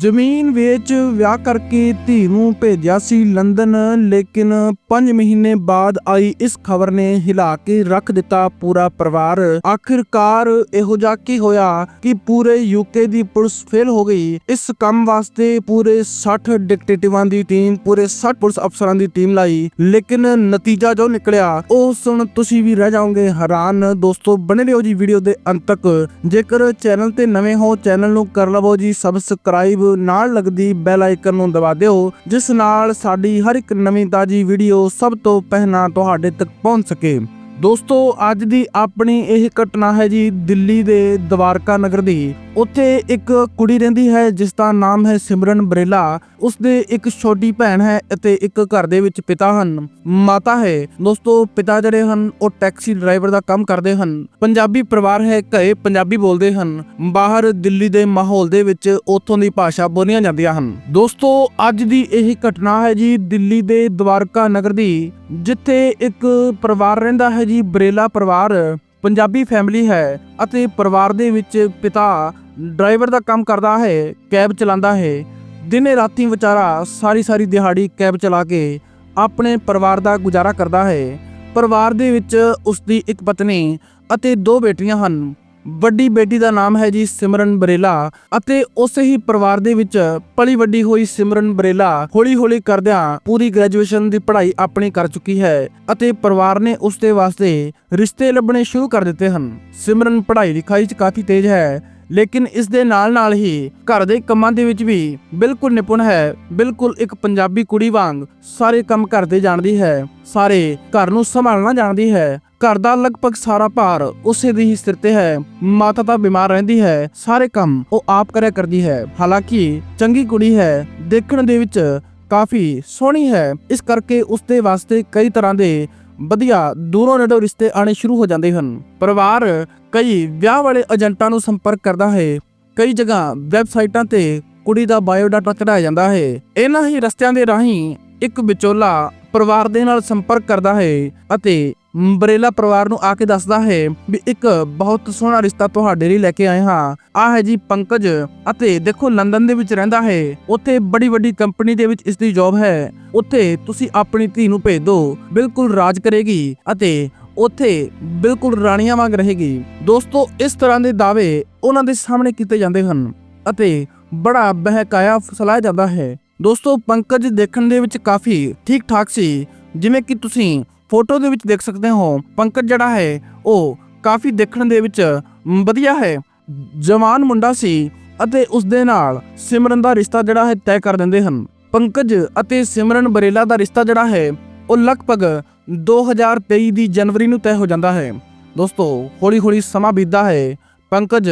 ਜ਼ਮੀਨ ਵੇਚ ਵਿਆਹ ਕਰਕੇ ਧੀ ਨੂੰ ਭੇਜਿਆ ਸੀ ਲੰਡਨ ਲੇਕਿਨ 5 ਮਹੀਨੇ ਬਾਅਦ ਆਈ ਇਸ ਖਬਰ ਨੇ ਹਿਲਾ ਕੇ ਰੱਖ ਦਿੱਤਾ ਪੂਰਾ ਪਰਿਵਾਰ। ਆਖਿਰਕਾਰ ਇਹੋ ਜਿਹਾ ਕੀ ਹੋਇਆ ਕਿ ਪੂਰੇ ਯੂਕੇ ਦੀ ਪੁਲਿਸ ਫੇਲ ਹੋ ਗਈ। ਇਸ ਕੰਮ ਵਾਸਤੇ ਪੂਰੇ 60 ਡਿਕਟੇਟਿਵਾਂ ਦੀ ਟੀਮ, ਪੂਰੇ 60 ਪੁਲਿਸ ਅਫਸਰਾਂ ਦੀ ਟੀਮ ਲਾਈ। ਲੇਕਿਨ ਨਤੀਜਾ ਜੋ ਨਿਕਲਿਆ, ਉਹ ਸੁਣ ਤੁਸੀਂ ਵੀ ਰਹਿ ਜਾਓਗੇ ਹੈਰਾਨ। ਦੋਸਤੋ, ਬਣੇ ਰਹੋ ਜੀ ਵੀਡੀਓ ਦੇ ਅੰਤ ਤੱਕ। ਜੇਕਰ ਚੈਨਲ ਤੇ ਨਵੇਂ ਹੋ, ਚੈਨਲ ਨੂੰ ਕਰ ਲਵੋ ਜੀ ਸਬਸਕ੍ਰਾਈਬ ਨਾਲ ਲੱਗਦੀ ਬੈਲ ਆਈਕਨ ਨੂੰ ਦਬਾ ਦਿਓ, ਜਿਸ ਨਾਲ ਸਾਡੀ ਹਰ ਇੱਕ ਨਵੀਂ ਤਾਜੀ ਵੀਡੀਓ ਸਭ ਤੋਂ ਪਹਿਲਾਂ ਤੁਹਾਡੇ ਤੱਕ ਪਹੁੰਚ ਸਕੇ। ਦੋਸਤੋ, ਅੱਜ ਦੀ ਆਪਣੀ ਇਹ ਘਟਨਾ ਹੈ ਜੀ ਦਿੱਲੀ ਦੇ ਦਵਾਰਕਾ ਨਗਰ ਦੀ। ਉੱਥੇ ਇੱਕ ਕੁੜੀ ਰਹਿੰਦੀ ਹੈ, ਜਿਸ ਦਾ ਨਾਮ ਹੈ ਸਿਮਰਨ ਬਰੇਲਾ। ਉਸਦੇ ਇੱਕ ਛੋਟੀ ਭੈਣ ਹੈ ਅਤੇ ਇੱਕ ਘਰ ਦੇ ਵਿੱਚ ਪਿਤਾ ਹਨ। ਮਾਤਾ ਹੈ, ਦੋਸਤੋ, ਪਿਤਾ ਜਿਹੜੇ ਹਨ, ਉਹ ਟੈਕਸੀ ਡਰਾਈਵਰ ਦਾ ਕੰਮ ਕਰਦੇ ਹਨ। ਪੰਜਾਬੀ ਪਰਿਵਾਰ ਹੈ, ਘਰੇ ਪੰਜਾਬੀ ਬੋਲਦੇ ਹਨ। ਬਾਹਰ ਦਿੱਲੀ ਦੇ ਮਾਹੌਲ ਦੇ ਵਿੱਚ ਉੱਥੋਂ ਦੀ ਭਾਸ਼ਾ ਬੋਲੀਆਂ ਜਾਂਦੀਆਂ ਹਨ। ਦੋਸਤੋ, ਅੱਜ ਦੀ ਇਹ ਘਟਨਾ ਹੈ ਜੀ ਦਿੱਲੀ ਦੇ ਦਵਾਰਕਾ ਨਗਰ ਦੀ, ਜਿੱਥੇ ਇੱਕ ਪਰਿਵਾਰ ਰਹਿੰਦਾ ਹੈ ਜੀ, ਬਰੇਲਾ ਪਰਿਵਾਰ। ਪੰਜਾਬੀ ਫੈਮਿਲੀ ਹੈ ਅਤੇ ਪਰਿਵਾਰ ਦੇ ਵਿੱਚ ਪਿਤਾ ਡਰਾਈਵਰ ਦਾ ਕੰਮ ਕਰਦਾ ਹੈ, ਕੈਬ ਚਲਾਉਂਦਾ ਹੈ। ਦਿਨੇ ਰਾਤੀ ਵਿਚਾਰਾ ਸਾਰੀ ਸਾਰੀ ਦਿਹਾੜੀ ਕੈਬ ਚਲਾ ਕੇ ਆਪਣੇ ਪਰਿਵਾਰ ਦਾ ਗੁਜ਼ਾਰਾ ਕਰਦਾ ਹੈ। ਪਰਿਵਾਰ ਦੇ ਵਿੱਚ ਉਸ ਦੀ ਇੱਕ ਪਤਨੀ ਅਤੇ ਦੋ ਬੇਟੀਆਂ ਹਨ। ਵੱਡੀ ਬੇਟੀ ਦਾ ਨਾਮ ਹੈ ਜੀ ਸਿਮਰਨ ਬਰੇਲਾ ਅਤੇ ਉਸੇ ਹੀ ਪਰਿਵਾਰ ਦੇ ਵਿੱਚ ਪਲੀ ਵੱਡੀ ਹੋਈ ਸਿਮਰਨ ਬਰੇਲਾ ਹੌਲੀ-ਹੌਲੀ ਕਰਦਿਆਂ ਪੂਰੀ ਗ੍ਰੈਜੂਏਸ਼ਨ ਦੀ ਪੜ੍ਹਾਈ ਆਪਣੀ ਕਰ ਚੁੱਕੀ ਹੈ ਅਤੇ ਪਰਿਵਾਰ ਨੇ ਉਸ ਦੇ ਵਾਸਤੇ ਰਿਸ਼ਤੇ ਲੱਭਣੇ ਸ਼ੁਰੂ ਕਰ ਦਿੱਤੇ ਹਨ। ਸਿਮਰਨ ਪੜ੍ਹਾਈ ਲਿਖਾਈ 'ਚ ਕਾਫੀ ਤੇਜ਼ ਹੈ ਲੇਕਿਨ ਇਸ ਦੇ ਨਾਲ-ਨਾਲ ਹੀ ਘਰ ਦੇ ਕੰਮਾਂ ਦੇ ਵਿੱਚ ਵੀ ਬਿਲਕੁਲ ਨਿਪੁੰਨ ਹੈ। ਬਿਲਕੁਲ ਇੱਕ ਪੰਜਾਬੀ ਕੁੜੀ ਵਾਂਗ ਸਾਰੇ ਕੰਮ ਕਰਦੇ ਜਾਣਦੀ ਹੈ। ਸਾਰੇ ਘਰ ਨੂੰ ਸੰਭਾਲਣਾ ਜਾਣਦੀ ਹੈ। ਘਰ ਦਾ ਲਗਭਗ ਸਾਰਾ ਭਾਰ ਉਸੇ ਦੀ ਹੀ ਸਿਰ ਤੇ ਹੈ। ਮਾਤਾ ਤਾਂ ਬਿਮਾਰ ਰਹਿੰਦੀ ਹੈ। ਸਾਰੇ ਕੰਮ ਉਹ ਆਪ ਕਰਿਆ ਕਰਦੀ ਹੈ। ਹਾਲਾਂਕਿ ਚੰਗੀ ਕੁੜੀ ਹੈ। ਦੇਖਣ ਦੇ ਵਿੱਚ ਕਾਫੀ ਸੋਹਣੀ ਹੈ। ਇਸ ਕਰਕੇ ਉਸ ਦੇ ਵਾਸਤੇ ਕਈ ਤਰ੍ਹਾਂ ਦੇ ਵਧੀਆ ਦੂਰੋਂ ਨੇੜੋਂ ਰਿਸ਼ਤੇ ਆਣੇ ਸ਼ੁਰੂ ਹੋ ਜਾਂਦੇ ਹਨ। ਪਰਿਵਾਰ ਕਈ ਵਿਆਹ ਵਾਲੇ ਏਜੰਟਾਂ ਨੂੰ ਸੰਪਰਕ ਕਰਦਾ ਹੈ। ਕਈ ਜਗ੍ਹਾ ਵੈਬਸਾਈਟਾਂ ਤੇ ਕੁੜੀ ਦਾ ਬਾਇਓਡਾਟਾ ਚੜਾਇਆ ਜਾਂਦਾ ਹੈ। ਇਹਨਾਂ ਹੀ ਰਸਤਿਆਂ ਦੇ ਰਾਹੀਂ ਇੱਕ ਵਿਚੋਲਾ ਪਰਿਵਾਰ ਦੇ ਨਾਲ ਸੰਪਰਕ ਕਰਦਾ ਹੈ ਅਤੇ ਬਰੇਲਾ ਪਰਿਵਾਰ ਨੂੰ ਆ ਕੇ ਦੱਸਦਾ ਹੈ ਵੀ ਇੱਕ ਬਹੁਤ ਸੋਹਣਾ ਰਿਸ਼ਤਾ ਤੁਹਾਡੇ ਲਈ ਲੈ ਕੇ ਆਏ ਹਾਂ। ਆ ਹੈ ਜੀ ਪੰਕਜ ਅਤੇ ਦੇਖੋ ਲੰਡਨ ਦੇ ਵਿੱਚ ਰਹਿੰਦਾ ਹੈ। ਉੱਥੇ ਬੜੀ ਵੱਡੀ ਕੰਪਨੀ ਦੇ ਵਿੱਚ ਇਸ ਦੀ ਜੌਬ ਹੈ। ਉੱਥੇ ਤੁਸੀਂ ਆਪਣੀ ਧੀ ਨੂੰ ਭੇਜ ਦਿਓ, ਬਿਲਕੁਲ ਰਾਜ ਕਰੇਗੀ ਅਤੇ ਉੱਥੇ ਬਿਲਕੁਲ ਰਾਣੀਆਂ ਵਾਂਗ ਰਹੇਗੀ। ਦੋਸਤੋ, ਇਸ ਤਰ੍ਹਾਂ ਦੇ ਦਾਅਵੇ ਉਹਨਾਂ ਦੇ ਸਾਹਮਣੇ ਕੀਤੇ ਜਾਂਦੇ ਹਨ ਅਤੇ ਬੜਾ ਬਹਿਕਾਇਆ ਫਸਲਾਇਆ ਜਾਂਦਾ ਹੈ। ਦੋਸਤੋ, ਪੰਕਜ ਦੇਖਣ ਦੇ ਵਿੱਚ ਕਾਫੀ ਠੀਕ ਠਾਕ ਸੀ। ਜਿਵੇਂ ਕਿ ਤੁਸੀਂ ਫੋਟੋ ਦੇ ਵਿੱਚ ਦੇਖ ਸਕਦੇ ਹੋ, ਪੰਕਜ ਜਿਹੜਾ ਹੈ, ਉਹ ਕਾਫੀ ਦੇਖਣ ਦੇ ਵਿੱਚ ਵਧੀਆ ਹੈ। ਜਵਾਨ ਮੁੰਡਾ ਸੀ ਅਤੇ ਉਸ ਦੇ ਨਾਲ ਸਿਮਰਨ ਦਾ ਰਿਸ਼ਤਾ ਜਿਹੜਾ ਹੈ, ਤੈਅ ਕਰ ਦਿੰਦੇ ਹਨ। ਪੰਕਜ ਅਤੇ ਸਿਮਰਨ ਬਰੇਲਾ ਦਾ ਰਿਸ਼ਤਾ ਜਿਹੜਾ ਹੈ, ਉਹ ਲਗਭਗ 2023 ਦੀ ਜਨਵਰੀ ਨੂੰ ਤੈਅ ਹੋ ਜਾਂਦਾ ਹੈ। ਦੋਸਤੋ ਹੌਲੀ ਹੌਲੀ ਸਮਾਂ ਬੀਤਦਾ ਹੈ। ਪੰਕਜ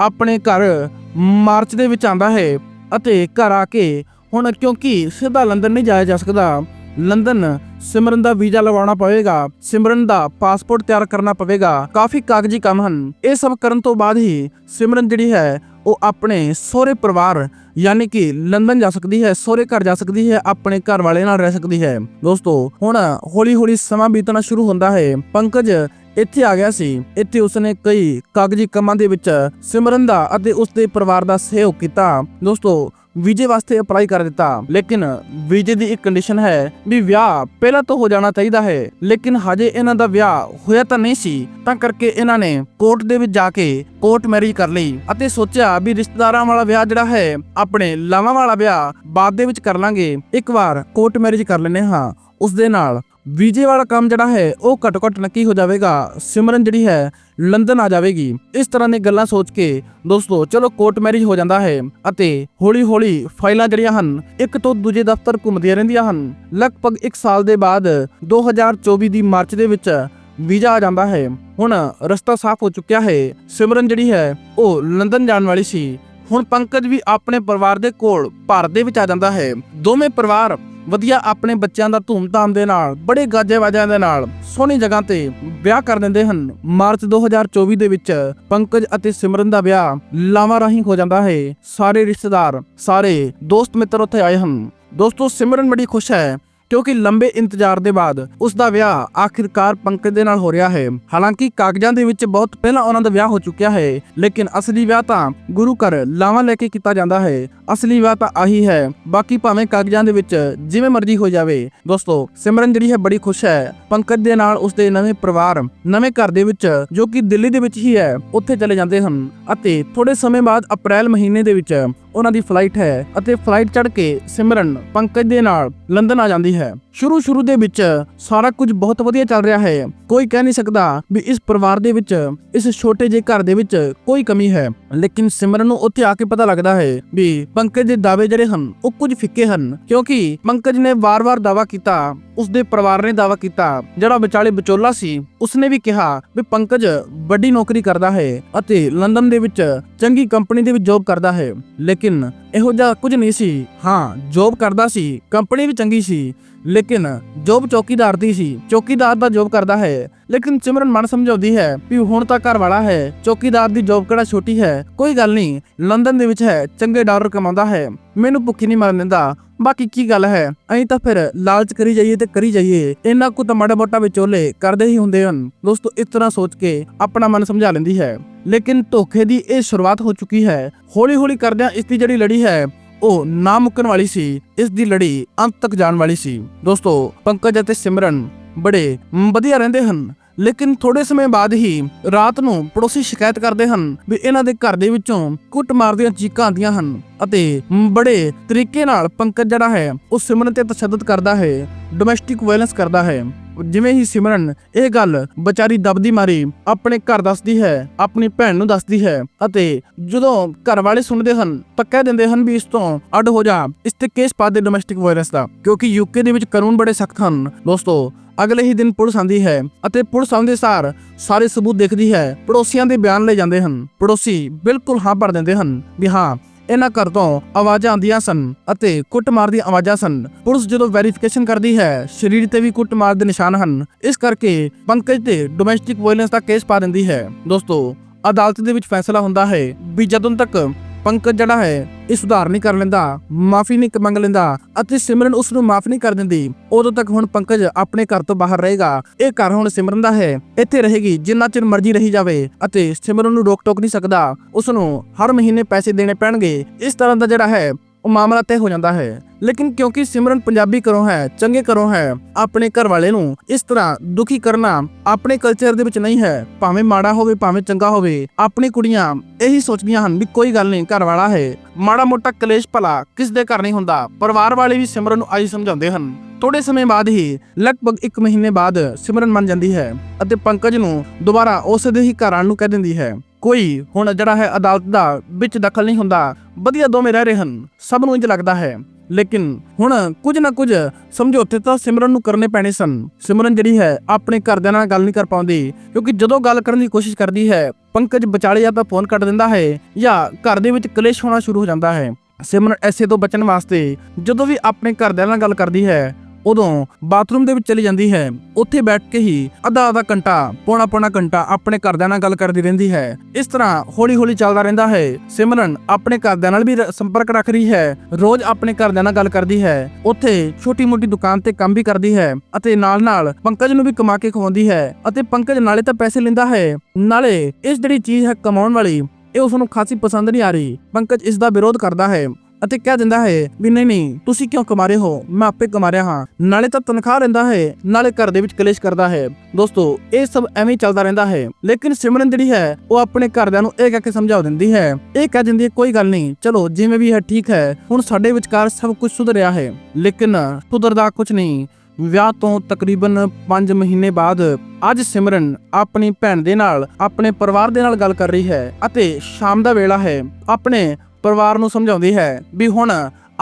ਆਪਣੇ ਘਰ ਮਾਰਚ ਦੇ ਵਿੱਚ ਆਂਦਾ ਹੈ ਅਤੇ ਘਰ ਆ ਕੇ ਹੁਣ ਕਿਉਂਕਿ ਸਿੱਧਾ ਲੰਡਨ ਨਹੀਂ ਜਾਇਆ ਜਾ ਸਕਦਾ। ਲੰਡਨ, ਸਿਮਰਨ ਦਾ ਵੀਜ਼ਾ ਲਵਾਉਣਾ ਪਵੇਗਾ। ਸਿਮਰਨ ਦਾ ਪਾਸਪੋਰਟ ਤਿਆਰ ਕਰਨਾ ਪਵੇਗਾ। ਕਾਫੀ ਕਾਗਜ਼ੀ ਕੰਮ ਹਨ। ਇਹ ਸਭ ਕਰਨ ਤੋਂ ਬਾਅਦ ਹੀ ਸਿਮਰਨ ਜਿਹੜੀ ਹੈ, ਉਹ ਆਪਣੇ ਸਹੁਰੇ ਪਰਿਵਾਰ, ਯਾਨੀ ਕਿ ਲੰਡਨ ਜਾ ਸਕਦੀ ਹੈ, ਸਹੁਰੇ ਘਰ ਜਾ ਸਕਦੀ ਹੈ, ਆਪਣੇ ਘਰ ਵਾਲੇ ਨਾਲ ਰਹਿ ਸਕਦੀ ਹੈ। ਦੋਸਤੋ, ਹੁਣ ਹੌਲੀ ਹੌਲੀ ਸਮਾਂ ਬੀਤਣਾ ਸ਼ੁਰੂ ਹੁੰਦਾ ਹੈ। ਪੰਕਜ ਇੱਥੇ ਆ ਗਿਆ ਸੀ। ਇੱਥੇ ਉਸਨੇ ਕਈ ਕਾਗਜ਼ੀ ਕੰਮਾਂ ਦੇ ਵਿੱਚ ਸਿਮਰਨ ਦਾ ਅਤੇ ਉਸਦੇ ਪਰਿਵਾਰ ਦਾ ਸਹਿਯੋਗ ਕੀਤਾ। ਦੋਸਤੋ ਵੀਜ਼ੇ ਵਾਸਤੇ ਅਪਲਾਈ ਕਰ ਦਿੱਤਾ। ਲੇਕਿਨ ਵੀਜ਼ੇ ਦੀ ਇੱਕ ਕੰਡੀਸ਼ਨ ਹੈ ਵੀ ਵਿਆਹ ਪਹਿਲਾਂ ਤੋਂ ਹੋ ਜਾਣਾ ਚਾਹੀਦਾ ਹੈ। ਲੇਕਿਨ ਹਜੇ ਇਹਨਾਂ ਦਾ ਵਿਆਹ ਹੋਇਆ ਤਾਂ ਨਹੀਂ ਸੀ, ਤਾਂ ਕਰਕੇ ਇਹਨਾਂ ਨੇ ਕੋਰਟ ਦੇ ਵਿੱਚ ਜਾ ਕੇ ਕੋਰਟ ਮੈਰਿਜ ਕਰ ਲਈ ਅਤੇ ਸੋਚਿਆ ਵੀ ਰਿਸ਼ਤੇਦਾਰਾਂ ਵਾਲਾ ਵਿਆਹ ਜਿਹੜਾ ਹੈ, ਆਪਣੇ ਲਾਵਾਂ ਵਾਲਾ ਵਿਆਹ ਬਾਅਦ ਦੇ ਵਿੱਚ ਕਰ ਲਾਂਗੇ। ਇੱਕ ਵਾਰ ਕੋਰਟ ਮੈਰਿਜ ਕਰ ਲੈਨੇ ਹਾਂ ਉਸ ਦੇ ਨਾਲ ਵੀਜ਼ੇ ਵਾਲਾ ਕੰਮ ਜਿਹੜਾ ਹੈ, ਉਹ ਘੱਟੋ ਘੱਟ ਨੱਕੀ ਹੋ ਜਾਵੇਗਾ। ਸਿਮਰਨ ਜਿਹੜੀ ਹੈ ਲੰਡਨ ਆ ਜਾਵੇਗੀ। ਇਸ ਤਰ੍ਹਾਂ ਦੀਆਂ ਗੱਲਾਂ ਸੋਚ ਕੇ ਦੋਸਤੋ, ਚਲੋ ਕੋਰਟ ਮੈਰਿਜ ਹੋ ਜਾਂਦਾ ਹੈ ਅਤੇ ਹੌਲੀ ਹੌਲੀ ਫਾਈਲਾਂ ਜਿਹੜੀਆਂ ਹਨ, ਇੱਕ ਤੋਂ ਦੂਜੇ ਦਫ਼ਤਰ ਘੁੰਮਦੀਆਂ ਰਹਿੰਦੀਆਂ ਹਨ। ਲਗਭਗ 1 ਸਾਲ ਦੇ ਬਾਅਦ 2024 ਦੀ ਮਾਰਚ ਦੇ ਵਿੱਚ ਵੀਜ਼ਾ ਆ ਜਾਂਦਾ ਹੈ। ਹੁਣ ਰਸਤਾ ਸਾਫ਼ ਹੋ ਚੁੱਕਿਆ ਹੈ। ਸਿਮਰਨ ਜਿਹੜੀ ਹੈ, ਉਹ ਲੰਡਨ ਜਾਣ ਵਾਲੀ ਸੀ। ਹੁਣ ਪੰਕਜ ਵੀ ਆਪਣੇ ਪਰਿਵਾਰ ਦੇ ਕੋਲ ਭਾਰਤ ਦੇ ਵਿੱਚ ਆ ਜਾਂਦਾ ਹੈ। ਦੋਵੇਂ ਪਰਿਵਾਰ ਵਧੀਆ ਆਪਣੇ ਬੱਚਿਆਂ ਦਾ ਧੂਮਧਾਮ ਦੇ ਨਾਲ, ਬੜੇ ਗਾਜੇ ਵਾਜਿਆਂ ਦੇ ਨਾਲ ਸੋਹਣੀ ਜਗ੍ਹਾ ਤੇ ਵਿਆਹ ਕਰ ਦਿੰਦੇ ਹਨ। ਮਾਰਚ 2024 ਦੇ ਵਿੱਚ ਪੰਕਜ ਅਤੇ ਸਿਮਰਨ ਦਾ ਵਿਆਹ ਲਾਵਾਂ ਰਾਹੀਂ ਹੋ ਜਾਂਦਾ ਹੈ। ਸਾਰੇ ਰਿਸ਼ਤੇਦਾਰ, ਸਾਰੇ ਦੋਸਤ ਮਿੱਤਰ ਉੱਥੇ ਆਏ ਹਨ। ਦੋਸਤੋ, ਸਿਮਰਨ ਬੜੀ ਖੁਸ਼ ਹੈ ਕਿਉਂਕਿ ਲੰਬੇ ਇੰਤਜ਼ਾਰ ਦੇ ਬਾਅਦ ਉਸ ਦਾ ਵਿਆਹ ਆਖਿਰਕਾਰ ਪੰਕਜ ਦੇ ਨਾਲ ਹੋ ਰਿਹਾ ਹੈ। ਹਾਲਾਂਕਿ ਕਾਗਜ਼ਾਂ ਦੇ ਵਿੱਚ ਬਹੁਤ ਪਹਿਲਾਂ ਉਹਨਾਂ ਦਾ ਵਿਆਹ ਹੋ ਚੁੱਕਿਆ ਹੈ, ਲੇਕਿਨ ਅਸਲੀ ਵਿਆਹ ਤਾਂ ਗੁਰੂ ਘਰ ਲਾਵਾਂ ਲੈ ਕੇ ਕੀਤਾ ਜਾਂਦਾ ਹੈ। ਅਸਲੀ ਵਿਆਹ ਤਾਂ ਆਹੀ ਹੈ, ਬਾਕੀ ਭਾਵੇਂ ਕਾਗਜ਼ਾਂ ਦੇ ਵਿੱਚ ਜਿਵੇਂ ਮਰਜ਼ੀ ਹੋ ਜਾਵੇ। ਦੋਸਤੋ, ਸਿਮਰਨ ਜਿਹੜੀ ਹੈ ਬੜੀ ਖੁਸ਼ ਹੈ। ਪੰਕਜ ਦੇ ਨਾਲ ਉਸਦੇ ਨਵੇਂ ਪਰਿਵਾਰ, ਨਵੇਂ ਘਰ ਦੇ ਵਿੱਚ, ਜੋ ਕਿ ਦਿੱਲੀ ਦੇ ਵਿੱਚ ਹੀ ਹੈ, ਉੱਥੇ ਚਲੇ ਜਾਂਦੇ ਹਨ। ਅਤੇ ਥੋੜੇ ਸਮੇਂ ਬਾਅਦ ਅਪ੍ਰੈਲ ਮਹੀਨੇ ਦੇ ਵਿੱਚ ਉਹਨਾਂ ਦੀ ਫਲਾਈਟ ਹੈ ਅਤੇ ਫਲਾਈਟ ਚੜ੍ਹ ਕੇ ਸਿਮਰਨ ਪੰਕਜ ਦੇ ਨਾਲ ਲੰਡਨ ਆ ਜਾਂਦੀ ਹੈ। ਸ਼ੁਰੂ ਸ਼ੁਰੂ ਦੇ ਵਿੱਚ ਸਾਰਾ ਕੁਝ ਬਹੁਤ ਵਧੀਆ ਚੱਲ ਰਿਹਾ ਹੈ। ਕੋਈ ਕਹਿ ਨਹੀਂ ਸਕਦਾ ਵੀ ਇਸ ਪਰਿਵਾਰ ਦੇ ਵਿੱਚ, ਇਸ ਛੋਟੇ ਜਿਹੇ ਘਰ ਦੇ ਵਿੱਚ ਕੋਈ ਕਮੀ ਹੈ। ਲੇਕਿਨ ਸਿਮਰਨ ਨੂੰ ਉੱਥੇ ਆ ਕੇ ਪਤਾ ਲੱਗਦਾ ਹੈ ਵੀ ਪੰਕਜ ਦੇ ਦਾਅਵੇ ਜਿਹੜੇ ਹਨ, ਉਹ ਕੁਝ ਫਿੱਕੇ ਹਨ। ਕਿਉਂਕਿ ਪੰਕਜ ਨੇ ਵਾਰ-ਵਾਰ ਦਾਅਵਾ ਕੀਤਾ, ਉਸਦੇ ਪਰਿਵਾਰ ਨੇ ਦਾਅਵਾ ਕੀਤਾ, ਜਿਹੜਾ ਵਿਚਾਲੇ ਵਿਚੋਲਾ ਸੀ, ਉਸਨੇ ਵੀ ਕਿਹਾ ਵੀ ਪੰਕਜ ਵੱਡੀ ਨੌਕਰੀ ਕਰਦਾ ਹੈ ਅਤੇ ਲੰਡਨ ਦੇ ਵਿੱਚ ਚੰਗੀ ਕੰਪਨੀ ਦੇ ਵਿੱਚ ਜੌਬ ਕਰਦਾ ਹੈ। ਲੇਕਿਨ ਇਹੋ ਜਿਹਾ ਕੁਝ ਨਹੀਂ ਸੀ। ਹਾਂ ਜੌਬ ਕਰਦਾ ਸੀ ਕੰਪਨੀ ਵੀ ਚੰਗੀ ਸੀ, ਲੇਕਿਨ ਜੋਬ ਚੌਕੀਦਾਰ ਦੀ ਸੀ। ਚੌਕੀਦਾਰ ਦਾ ਜੋਬ ਕਰਦਾ ਹੈ, ਲੇਕਿਨ ਸਿਮਰਨ ਮਨ ਸਮਝਾਉਂਦੀ ਹੈ ਵੀ ਹੁਣ ਤਾਂ ਘਰ ਵਾਲਾ ਹੈ, ਚੌਕੀਦਾਰ ਦੀ ਜੋਬ ਕਿਹੜਾ ਛੋਟੀ ਹੈ? ਕੋਈ ਗੱਲ ਨਹੀਂ, ਲੰਡਨ ਦੇ ਵਿੱਚ ਹੈ, ਚੰਗੇ ਡਾਲਰ ਕਮਾਉਂਦਾ ਹੈ। ਮੈਨੂੰ ਭੁੱਖੀ ਨਹੀਂ ਮਰਨ ਦਿੰਦਾ। ਬਾਕੀ ਕੀ ਗੱਲ ਹੈ, ਅਸੀਂ ਤਾਂ ਫਿਰ ਲਾਲਚ ਕਰੀ ਜਾਈਏ ਤੇ ਕਰੀ ਜਾਈਏ। ਇੰਨਾ ਕੁ ਤਾਂ ਮਾੜਾ ਮੋਟਾ ਵਿਚੋਲੇ ਕਰਦੇ ਹੀ ਹੁੰਦੇ ਹਨ। ਦੋਸਤੋ, ਇਸ ਤਰ੍ਹਾਂ ਸੋਚ ਕੇ ਆਪਣਾ ਮਨ ਸਮਝਾ ਲੈਂਦੀ ਹੈ। ਲੇਕਿਨ ਧੋਖੇ ਦੀ ਇਹ ਸ਼ੁਰੂਆਤ ਹੋ ਚੁੱਕੀ ਹੈ। ਹੌਲੀ ਹੌਲੀ ਕਰਦਿਆਂ ਇਸ ਦੀ ਜਿਹੜੀ ਲੜੀ ਹੈ, ਉਹ ਨਾ ਮੁੱਕਣ ਵਾਲੀ ਸੀ। ਇਸ ਦੀ ਲੜੀ ਅੰਤ ਤੱਕ ਜਾਣ ਵਾਲੀ ਸੀ। ਦੋਸਤੋ, ਪੰਕਜ ਅਤੇ ਸਿਮਰਨ ਬੜੇ ਵਧੀਆ ਰਹਿੰਦੇ ਹਨ। ਲੇਕਿਨ ਥੋੜੇ ਸਮੇਂ ਬਾਅਦ ਹੀ ਰਾਤ ਨੂੰ ਪੜੋਸੀ ਸ਼ਿਕਾਇਤ ਕਰਦੇ ਹਨ ਵੀ ਇਹਨਾਂ ਦੇ ਘਰ ਦੇ ਵਿੱਚੋਂ ਕੁੱਟਮਾਰ ਦੀਆਂ ਚੀਕਾਂ ਆਉਂਦੀਆਂ ਹਨ ਅਤੇ ਬੜੇ ਤਰੀਕੇ ਨਾਲ ਪੰਕਜ ਜਿਹੜਾ ਹੈ, ਉਹ ਸਿਮਰਨ ਤੇ ਤਸ਼ੱਦਦ ਕਰਦਾ ਹੈ, ਡੋਮੈਸਟਿਕ ਵਾਇਲੈਂਸ ਕਰਦਾ ਹੈ। ਜਿਵੇਂ ਹੀ ਸਿਮਰਨ ਇਹ ਗੱਲ ਵਿਚਾਰੀ ਦਬਦੀ ਮਾਰੀ, ਆਪਣੇ ਘਰ ਦੱਸਦੀ ਹੈ, ਆਪਣੀ ਭੈਣ ਨੂੰ ਦੱਸਦੀ ਹੈ ਅਤੇ ਜਦੋਂ ਘਰ ਵਾਲੇ ਸੁਣਦੇ ਹਨ ਤਾਂ ਕਹਿ ਦਿੰਦੇ ਹਨ ਵੀ ਇਸ ਤੋਂ ਅੱਡ ਹੋ ਜਾ, ਇਸ ਤੇ ਕੇਸ ਪਾ ਦੇ ਡੋਮੈਸਟਿਕ ਵਾਇਲੈਂਸ ਦਾ, ਕਿਉਂਕਿ ਯੂਕੇ ਦੇ ਵਿੱਚ ਕਾਨੂੰਨ ਬੜੇ ਸਖਤ ਹਨ। ਦੋਸਤੋ, ਅਗਲੇ ਹੀ ਦਿਨ ਪੁਲਿਸ ਆਂਦੀ ਹੈ ਅਤੇ ਪੁਲਿਸ ਆਉਂਦੇ ਸਾਰ ਸਾਰੇ ਸਬੂਤ ਦੇਖਦੀ ਹੈ, ਪੜੋਸੀਆਂ ਦੇ ਬਿਆਨ ਲੈ ਜਾਂਦੇ ਹਨ। ਪੜੋਸੀ ਬਿਲਕੁਲ ਹਾਂ ਭਰ ਦਿੰਦੇ ਹਨ ਵੀ ਹਾਂ ਇਹਨਾਂ ਘਰ ਤੋਂ ਆਵਾਜ਼ਾਂ ਆਉਂਦੀਆਂ ਸਨ ਅਤੇ ਕੁੱਟਮਾਰ ਦੀਆਂ ਆਵਾਜ਼ਾਂ ਸਨ। ਪੁਲਿਸ ਜਦੋਂ ਵੈਰੀਫਿਕੇਸ਼ਨ ਕਰਦੀ ਹੈ, ਸਰੀਰ ਤੇ ਵੀ ਕੁੱਟਮਾਰ ਦੇ ਨਿਸ਼ਾਨ ਹਨ। ਇਸ ਕਰਕੇ ਪੰਕਜ ਤੇ ਡੋਮੈਸਟਿਕ ਵਾਇਲੈਂਸ ਦਾ ਕੇਸ ਪਾ ਦਿੰਦੀ ਹੈ। ਦੋਸਤੋ, ਅਦਾਲਤ ਦੇ ਵਿੱਚ ਫੈਸਲਾ ਹੁੰਦਾ ਹੈ ਵੀ ਜਦੋਂ ਤੱਕ ਪੰਕਜ ਜਿਹੜਾ ਹੈ, ਇਹ ਸੁਧਾਰ ਨਹੀਂ ਕਰ ਲੈਂਦਾ, ਮਾਫੀ ਨਹੀਂ ਮੰਗ ਲੈਂਦਾ ਅਤੇ ਸਿਮਰਨ ਉਸ ਨੂੰ ਮਾਫ ਨਹੀਂ ਕਰ ਦਿੰਦੀ। ਉਦੋਂ ਤੱਕ ਹੁਣ ਪੰਕਜ ਆਪਣੇ ਘਰ ਤੋਂ ਬਾਹਰ ਰਹੇਗਾ। ਇਹ ਘਰ ਹੁਣ ਸਿਮਰਨ ਦਾ ਹੈ। ਇੱਥੇ ਰਹੇਗੀ, ਜਿੰਨਾ ਚਿਰ ਮਰਜ਼ੀ ਰਹੀ ਜਾਵੇ ਅਤੇ ਸਿਮਰਨ ਨੂੰ ਰੋਕ ਟੋਕ ਨਹੀਂ ਸਕਦਾ। ਉਸ ਨੂੰ ਹਰ ਮਹੀਨੇ ਪੈਸੇ ਦੇਣੇ ਪੈਣਗੇ। ਇਸ ਤਰ੍ਹਾਂ ਦਾ ਜਿਹੜਾ ਹੈ ਉਹ ਮਾਮਲਾ ਤੈਅ ਹੋ ਜਾਂਦਾ ਹੈ। ਲੇਕਿਨ ਕਿਉਂਕਿ ਸਿਮਰਨ ਪੰਜਾਬੀ ਘਰੋਂ ਹੈ, ਚੰਗੇ ਘਰੋਂ ਹੈ, ਆਪਣੇ ਘਰ ਵਾਲੇ ਨੂੰ ਇਸ ਤਰ੍ਹਾਂ ਦੁਖੀ ਕਰਨਾ ਆਪਣੇ ਕਲਚਰ ਦੇ ਵਿੱਚ ਨਹੀਂ ਹੈ। ਭਾਵੇਂ ਮਾੜਾ ਹੋਵੇ, ਭਾਵੇਂ ਚੰਗਾ ਹੋਵੇ, ਆਪਣੀ ਕੁੜੀਆਂ ਇਹੀ ਸੋਚਦੀਆਂ ਹਨ ਵੀ ਕੋਈ ਗੱਲ ਨਹੀਂ ਘਰ ਵਾਲਾ ਹੈ। ਮਾੜਾ ਮੋਟਾ ਕਲੇਸ਼ ਭਲਾ ਕਿਸ ਦੇ ਘਰ ਨਹੀਂ ਹੁੰਦਾ, ਪਰਿਵਾਰ ਵਾਲੇ ਵੀ ਸਿਮਰਨ ਨੂੰ ਆਈ ਸਮਝਾਉਂਦੇ ਹਨ। ਥੋੜੇ ਸਮੇਂ ਬਾਅਦ ਹੀ, ਲਗਭਗ 1 ਮਹੀਨੇ ਬਾਅਦ ਸਿਮਰਨ ਮੰਨ ਜਾਂਦੀ ਹੈ ਅਤੇ ਪੰਕਜ ਨੂੰ ਦੁਬਾਰਾ ਉਸ ਦੇ ਹੀ ਘਰ ਆਉਣ ਨੂੰ ਕਹਿ ਦਿੰਦੀ ਹੈ। ਕੋਈ ਹੁਣ ਜਿਹੜਾ ਹੈ ਅਦਾਲਤ ਦਾ ਵਿੱਚ ਦਖਲ ਨਹੀਂ ਹੁੰਦਾ, ਵਧੀਆ ਦੋਵੇਂ ਰਹਿ ਰਹੇ ਹਨ, ਸਭ ਨੂੰ ਇੰਜ ਲੱਗਦਾ ਹੈ। ਲੇਕਿਨ ਹੁਣ ਕੁਝ ਨਾ ਕੁਝ ਸਮਝੌਤੇ ਤਾਂ ਸਿਮਰਨ ਨੂੰ ਕਰਨੇ ਪੈਣੇ ਸਨ। ਸਿਮਰਨ ਜਿਹੜੀ ਹੈ ਆਪਣੇ ਘਰਦਿਆਂ ਨਾਲ ਗੱਲ ਨਹੀਂ ਕਰ ਪਾਉਂਦੀ, ਕਿਉਂਕਿ ਜਦੋਂ ਗੱਲ ਕਰਨ ਦੀ ਕੋਸ਼ਿਸ਼ ਕਰਦੀ ਹੈ, ਪੰਕਜ ਵਿਚਾਲੇ ਜਾਂ ਤਾਂ ਫੋਨ ਕੱਟ ਦਿੰਦਾ ਹੈ ਜਾਂ ਘਰ ਦੇ ਵਿੱਚ ਕਲੇਸ਼ ਹੋਣਾ ਸ਼ੁਰੂ ਹੋ ਜਾਂਦਾ ਹੈ। ਸਿਮਰਨ ਐਸੇ ਤੋਂ ਬਚਣ ਵਾਸਤੇ ਜਦੋਂ ਵੀ ਆਪਣੇ ਘਰਦਿਆਂ ਨਾਲ ਗੱਲ ਕਰਦੀ ਹੈ ਉਦੋਂ ਬਾਥਰੂਮ ਦੇ ਵਿੱਚ ਚਲੀ ਜਾਂਦੀ ਹੈ। ਉੱਥੇ ਬੈਠ ਕੇ ਹੀ ਅੱਧਾ ਅੱਧਾ ਘੰਟਾ, ਪੌਣਾ ਪੌਣਾ ਘੰਟਾ ਆਪਣੇ ਘਰਦਿਆਂ ਨਾਲ ਗੱਲ ਕਰਦੀ ਰਹਿੰਦੀ ਹੈ। ਇਸ ਤਰ੍ਹਾਂ ਹੌਲੀ ਹੌਲੀ ਚੱਲਦਾ ਰਹਿੰਦਾ ਹੈ। ਸਿਮਰਨ ਆਪਣੇ ਘਰਦਿਆਂ ਨਾਲ ਵੀ ਸੰਪਰਕ ਰੱਖ ਰਹੀ ਹੈ। ਰੋਜ਼ ਆਪਣੇ ਘਰਦਿਆਂ ਨਾਲ ਗੱਲ ਕਰਦੀ ਹੈ। ਉੱਥੇ ਛੋਟੀ ਮੋਟੀ ਦੁਕਾਨ ਤੇ ਕੰਮ ਵੀ ਕਰਦੀ ਹੈ ਅਤੇ ਨਾਲ ਨਾਲ ਪੰਕਜ ਨੂੰ ਵੀ ਕਮਾ ਕੇ ਖਵਾਉਂਦੀ ਹੈ ਅਤੇ ਪੰਕਜ ਨਾਲੇ ਤਾਂ ਪੈਸੇ ਲੈਂਦਾ ਹੈ। ਨਾਲੇ ਇਸ ਜਿਹੜੀ ਚੀਜ਼ ਹੈ ਕਮਾਉਣ ਵਾਲੀ, ਇਹ ਉਸ ਨੂੰ ਖਾਸੀ ਪਸੰਦ ਨਹੀਂ ਆ ਰਹੀ। ਪੰਕਜ ਇਸ ਦਾ ਵਿਰੋਧ ਕਰਦਾ ਹੈ। ਅਤੇ ਕਹਿ ਦਿੰਦਾ ਹੈ ਵੀ ਨਹੀਂ ਨਹੀਂ, ਤੁਸੀਂ ਕਿਉਂ ਕਮਾ ਰਹੇ ਹੋ? ਮੈਂ ਆਪੇ ਕਮਾ ਰਿਹਾ ਹਾਂ। ਨਾਲੇ ਤਾਂ ਤਨਖਾਹ ਲੈਂਦਾ ਹੈ, ਨਾਲੇ ਘਰ ਦੇ ਵਿੱਚ ਕਲੇਸ਼ ਕਰਦਾ ਹੈ। ਦੋਸਤੋ, ਇਹ ਸਭ ਐਵੇਂ ਹੀ ਚੱਲਦਾ ਰਹਿੰਦਾ ਹੈ। ਲੇਕਿਨ ਸਿਮਰਨ ਜਿਹੜੀ ਹੈ, ਉਹ ਆਪਣੇ ਘਰਦਿਆਂ ਨੂੰ ਇਹ ਕਹਿ ਕੇ ਸਮਝਾ ਦਿੰਦੀ ਹੈ। ਇਹ ਕਹਿ ਦਿੰਦੀ ਹੈ, ਕੋਈ ਗੱਲ ਨਹੀਂ, ਚਲੋ, ਜਿਵੇਂ ਵੀ ਹੈ, ਠੀਕ ਹੈ। ਹੁਣ ਸਾਡੇ ਵਿਚਕਾਰ ਸਭ ਕੁਝ ਸੁਧਰਿਆ ਹੈ। ਲੇਕਿਨ ਸੁਧਰਦਾ ਕੁਝ ਨਹੀਂ। ਵਿਆਹ ਤੋਂ ਤਕਰੀਬਨ 5 ਮਹੀਨੇ ਬਾਅਦ ਅੱਜ ਸਿਮਰਨ ਆਪਣੀ ਭੈਣ ਦੇ ਨਾਲ, ਆਪਣੇ ਪਰਿਵਾਰ ਦੇ ਨਾਲ ਗੱਲ ਕਰ ਰਹੀ ਹੈ ਅਤੇ ਸ਼ਾਮ ਦਾ ਵੇਲਾ ਹੈ। ਆਪਣੇ ਪਰਿਵਾਰ ਨੂੰ ਸਮਝਾਉਂਦੀ ਹੈ ਵੀ ਹੁਣ